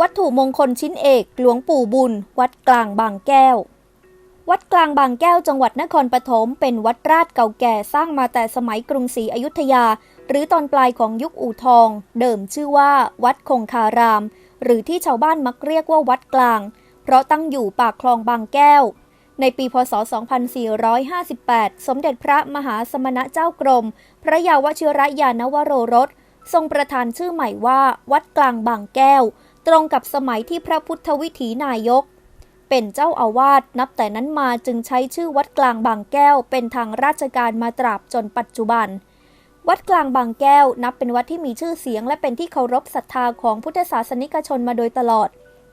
วัตถุมงคลชิ้นเอกหลวงปู่บุญ วัดกลางบางแก้ว วัดกลางบางแก้วจังหวัดนครปฐมเป็นวัดราชเก่าแก่สร้างมาแต่สมัยกรุงศรีอยุธยา หรือตอนปลายของยุคอู่ทอง เดิมชื่อว่า วัดคงคาราม หรือที่ชาวบ้านมักเรียกว่าวัดกลาง เพราะตั้งอยู่ปากคลองบางแก้ว ในปีพศ 2458 สมเด็จพระมหาสมณะเจ้ากรม พระยาวชิรยานวโรรสทรงประทานชื่อใหม่ว่า วัดกลางบางแก้ว ตรงกับสมัยที่พระพุทธวิถีนายก เป็นเจ้าอาวาสนับแต่นั้นมาจึงใช้ชื่อวัดกลางบางแก้ว เป็นทางราชการมาตราบจนปัจจุบัน วัดกลางบางแก้วนับเป็นวัดที่มีชื่อเสียง และเป็นที่เคารพศรัทธาของพุทธศาสนิกชนมาโดยตลอด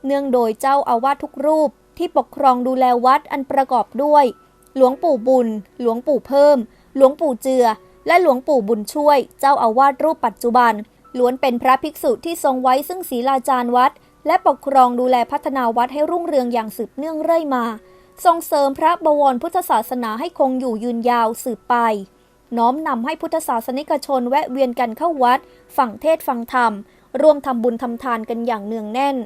เนื่องโดยเจ้าอาวาสทุกรูปที่ปกครองดูแลวัดอันประกอบด้วย หลวงปู่บุญ หลวงปู่เพิ่ม หลวงปู่เจือ และหลวงปู่บุญช่วย เจ้าอาวาสรูปปัจจุบัน ล้วนเป็นพระภิกษุที่ทรงไว้ซึ่งศีลาจารย์วัด และปกครองดูแลพัฒนาวัดให้รุ่งเรืองอย่างสืบเนื่องเรื่อยมาส่งเสริมพระบวรพุทธศาสนาให้คงอยู่ยืนยาวสืบไป น้อมนำให้พุทธศาสนิกชนแวะเวียนกันเข้าวัดฟังเทศฟังธรรม ร่วมทำบุญทำทานกันอย่างเนืองแน่น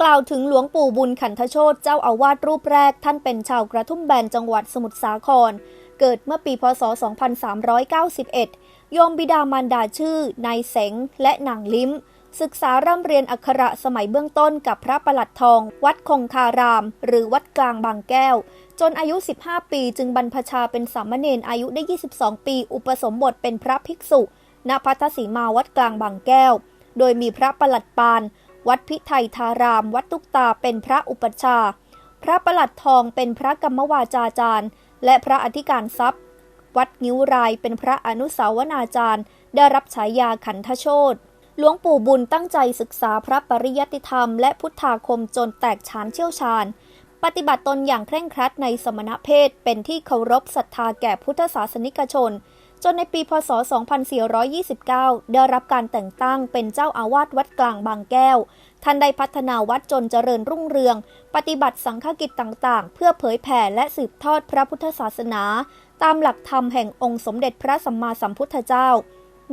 กล่าวถึงหลวงปู่บุญขันธโชตเจ้าอาวาสรูปแรกท่านเป็นชาวกระทุ่มแบนจังหวัดสมุทรสาคร เกิดเมื่อปีพศ 2391 โยมบิดามารดาชื่อนายเสงและนางลิ้ม ศึกษาร่ำเรียนอักขระสมัยเบื้องต้นกับพระประหลัดทอง วัดคงคาราม หรือวัดกลางบางแก้ว จนอายุ 15 ปีจึงบรรพชาเป็นสามเณรอายุได้ 22 ปี อุปสมบทเป็นพระภิกษุ ณ พัทธสีมาวัดกลางบางแก้ว โดยมีพระประหลัดปาน วัดพิไทยทาราม วัดตุกตาเป็นพระอุปชา พระประหลัดทองเป็นพระกรรมวาจาจารย์ และพระอธิการทรัพย์ วัดงิ้วรายเป็นพระอนุสาวนาจารย์ ได้รับฉายาขันทโชตหลวงปู่บุญตั้งใจศึกษาพระปริยัติธรรมและพุทธาคมจนแตกฉานเชี่ยวชาญ ปฏิบัติตนอย่างเคร่งครัดในสมณเพศเป็นที่เคารพศรัทธาแก่พุทธศาสนิกชน จนในปีพศ 2429 ได้รับการแต่งตั้งเป็นเจ้าอาวาสวัดกลางบางแก้ว ท่านได้พัฒนาวัดจนเจริญรุ่งเรือง ปฏิบัติสังฆกิจต่างๆ เพื่อเผยแผ่และสืบทอดพระพุทธศาสนา ตามหลักธรรมแห่งองค์สมเด็จพระสัมมาสัมพุทธเจ้า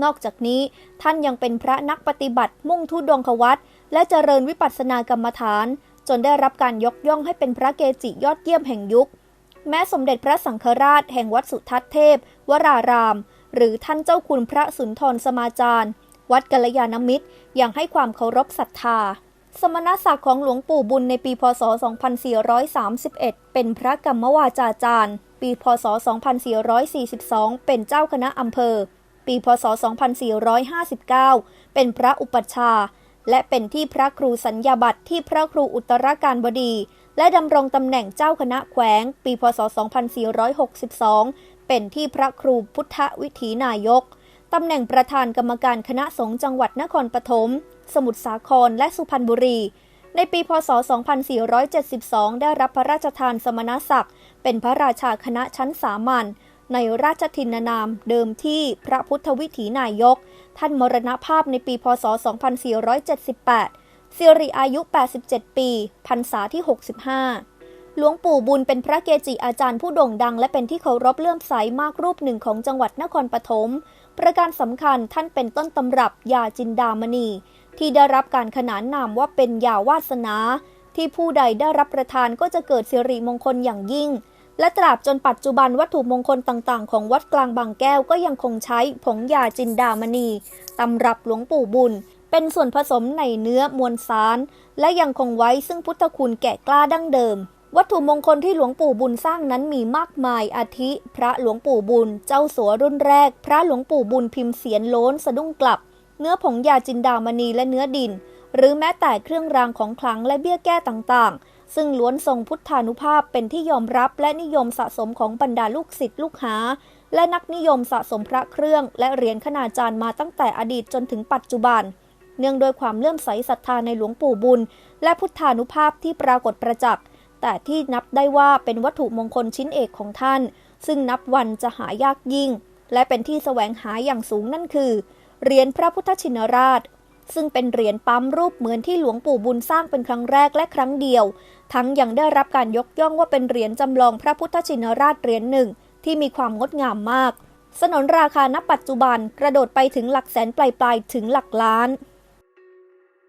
นอกจากนี้ท่านยังเป็นพระนักปฏิบัติมุ่งทุดงควัตและเจริญวิปัสสนากรรมฐาน จนได้รับการยกย่องให้เป็นพระเกจิยอดเยี่ยมแห่งยุค แม้สมเด็จพระสังฆราชแห่งวัดสุทัศน์เทพ วราราม หรือท่านเจ้าคุณพระสุนทรสมาจารย์ วัดกัลยาณมิตรยังให้ความเคารพศรัทธา สมณศักดิ์ของหลวงปู่บุญในปีพศ 2431 เป็นพระกรรมวาจาจารย์ ปีพศ 2442 เป็นเจ้าคณะอำเภอ ปีพศ 2459 เป็นพระอุปัชฌาย์และเป็นที่พระครูสัญญาบัตรที่พระครูอุตรการบดี และดำรงตำแหน่งเจ้าคณะแขวง ปีพศ 2462 เป็นที่พระครูพุทธวิถีนายก ตำแหน่งประธานกรรมการคณะสงฆ์จังหวัดนครปฐม สมุทรสาคร และสุพรรณบุรี ในปีพศ 2472 ได้รับพระราชทานสมณศักดิ์ เป็นพระราชาคณะชั้นสามัญในราชทินนามเดิมที่พระพุทธวิถีนายก ท่านมรณภาพในปีพศ 2478 สิริอายุ 87 ปีพรรษาที่ 65 หลวงปู่บุญเป็นพระเกจิอาจารย์ผู้โด่งดัง และเป็นที่เคารพเลื่อมใสมากรูปหนึ่งของจังหวัดนครปฐม ประการสำคัญท่านเป็นต้นตำรับยาจินดามณี ที่ได้รับการขนานนามว่าเป็นยาวาสนา ที่ผู้ใดได้รับประทานก็จะเกิดสิริมงคลอย่างยิ่ง และตราบจนปัจจุบันวัตถุมงคลต่างๆ ของวัดกลางบางแก้วก็ยังคงใช้ผงยาจินดามณีตำรับหลวงปู่บุญ เป็นส่วนผสมในเนื้อมวลสาร และยังคงไว้ซึ่งพุทธคุณแก่กล้าดั้งเดิม วัตถุมงคลที่หลวงปู่บุญสร้างนั้นมีมากมายอาทิ พระหลวงปู่บุญ เจ้าสัวรุ่นแรก พระหลวงปู่บุญพิมพ์เสียนโล้นสะดุ้งกลับ เนื้อผงยาจินดามณีและเนื้อดิน หรือแม้แต่เครื่องรางของขลังและเบี้ยแก้ต่างๆ ซึ่งล้วนทรงพุทธานุภาพเป็นที่ยอมรับและนิยมสะสมของบรรดาลูกศิษย์ลูกหาและนักนิยมสะสมพระเครื่องและเหรียญขนาจารย์มาตั้งแต่อดีตจนถึงปัจจุบัน เนื่องโดยความเลื่อมใสศรัทธาในหลวงปู่บุญ และพุทธานุภาพที่ปรากฏประจักษ์ แต่ที่นับได้ว่าเป็นวัตถุมงคลชิ้นเอกของท่าน ซึ่งนับวันจะหายากยิ่ง และเป็นที่แสวงหาอย่างสูงนั่นคือ เหรียญพระพุทธชินราช ซึ่งเป็นเหรียญปั๊มรูปเหมือนที่หลวงปู่บุญสร้างเป็นครั้งแรกและครั้งเดียว ทั้งยังได้รับการยกย่องว่าเป็นเหรียญจำลองพระพุทธชินราชเหรียญหนึ่งที่มีความงดงามมากสนนราคาณปัจจุบันกระโดดไปถึงหลักแสนปลายๆ ถึงหลักล้าน